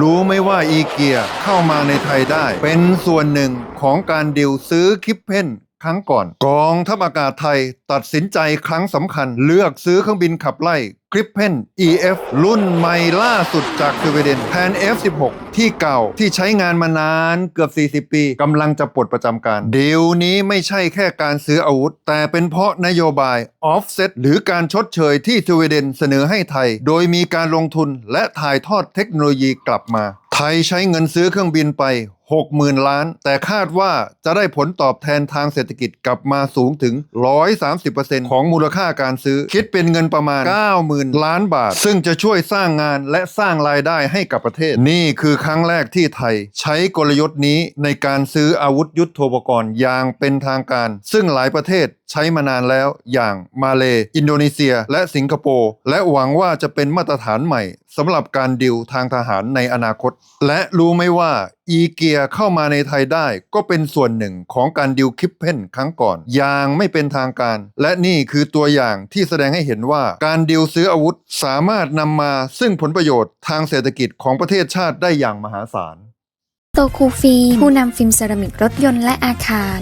รู้ไหมว่าอีเกียเข้ามาในไทยได้ เป็นส่วนหนึ่งของการดิวซื้อคลิปเพน ครั้งก่อน กองทัพอากาศไทยตัดสินใจครั้งสำคัญ เลือกซื้อเครื่องบินขับไล่คลิปเพน EF รุ่นใหม่ล่าสุดจากสวีเดนแทน F16 ที่เก่าที่ใช้งานมานานเกือบ 40 ปีกำลังจะปลดประจำการดีลนี้ไม่ใช่แค่การซื้ออาวุธ แต่เป็นเพราะนโยบาย offset หรือการชดเชยที่สวีเดนเสนอให้ไทย โดยมีการลงทุนและถ่ายทอดเทคโนโลยีกลับมาไทยใช้เงินซื้อเครื่องบินไป 60,000 ล้าน แต่คาดว่าจะได้ผลตอบแทนทางเศรษฐกิจกลับมาสูงถึง 130%ของมูลค่าการซื้อ คิดเป็นเงินประมาณ 90,000 ล้านบาท ซึ่งจะช่วยสร้างงานและสร้างรายได้ให้กับประเทศ นี่คือครั้งแรกที่ไทย ใช้กลยุทธ์นี้ในการซื้ออาวุธยุทโธปกรณ์อย่างเป็นทางการ ซึ่งหลายประเทศใช้มานานแล้วอย่างมาเล อินโดนีเซีย และสิงคโปร์และหวังว่าจะเป็นมาตรฐานใหม่ สำหรับการดิวทางทหารในอนาคต และรู้ไหมว่าอีเกียเข้ามาในไทยได้ก็เป็นส่วนหนึ่งของการดิวคิปเพนครั้งก่อนอย่างไม่เป็นทางการ และนี่คือตัวอย่างที่แสดงให้เห็นว่าการดิวซื้ออาวุธสามารถนำมาซึ่งผลประโยชน์ทางเศรษฐกิจของประเทศชาติได้อย่างมหาศาล โตคูฟิมผู้นำฟิล์มเซรามิกรถยนต์และอาคาร